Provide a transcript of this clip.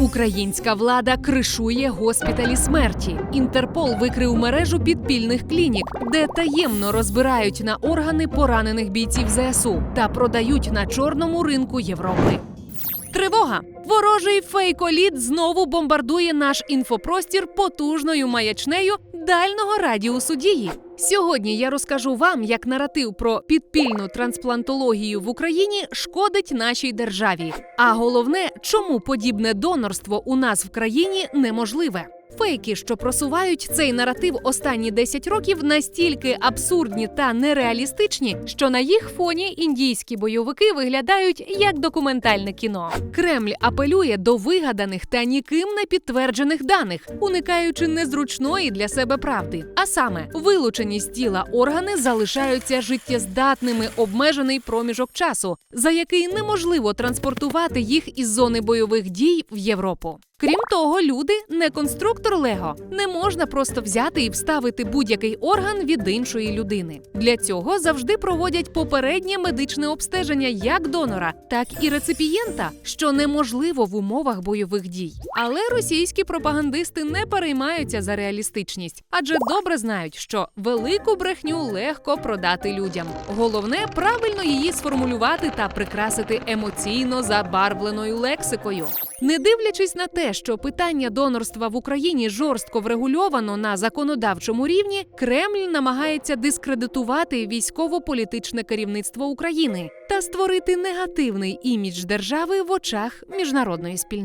Українська влада кришує госпіталі смерті. Інтерпол викрив мережу підпільних клінік, де таємно розбирають на органи поранених бійців ЗСУ та продають на чорному ринку Європи. Тривога! Ворожий фейколіт знову бомбардує наш інфопростір потужною маячнею дального радіусу дії. Сьогодні я розкажу вам, як наратив про підпільну трансплантологію в Україні шкодить нашій державі. А головне, чому подібне донорство у нас в країні неможливе. Фейки, що просувають цей наратив останні 10 років, настільки абсурдні та нереалістичні, що на їх фоні індійські бойовики виглядають як документальне кіно. Кремль апелює до вигаданих та ніким не підтверджених даних, уникаючи незручної для себе правди. А саме, вилучені з тіла органи залишаються життєздатними обмежений проміжок часу, за який неможливо транспортувати їх із зони бойових дій в Європу. Крім того, люди не конструктор Лего. Не можна просто взяти і вставити будь-який орган від іншої людини. Для цього завжди проводять попереднє медичне обстеження як донора, так і реципієнта, що неможливо в умовах бойових дій. Але російські пропагандисти не переймаються за реалістичність, адже добре знають, що велику брехню легко продати людям. Головне правильно її сформулювати та прикрасити емоційно забарвленою лексикою. Не дивлячись на те, що питання донорства в Україні жорстко врегульовано на законодавчому рівні, Кремль намагається дискредитувати військово-політичне керівництво України та створити негативний імідж держави в очах міжнародної спільноти.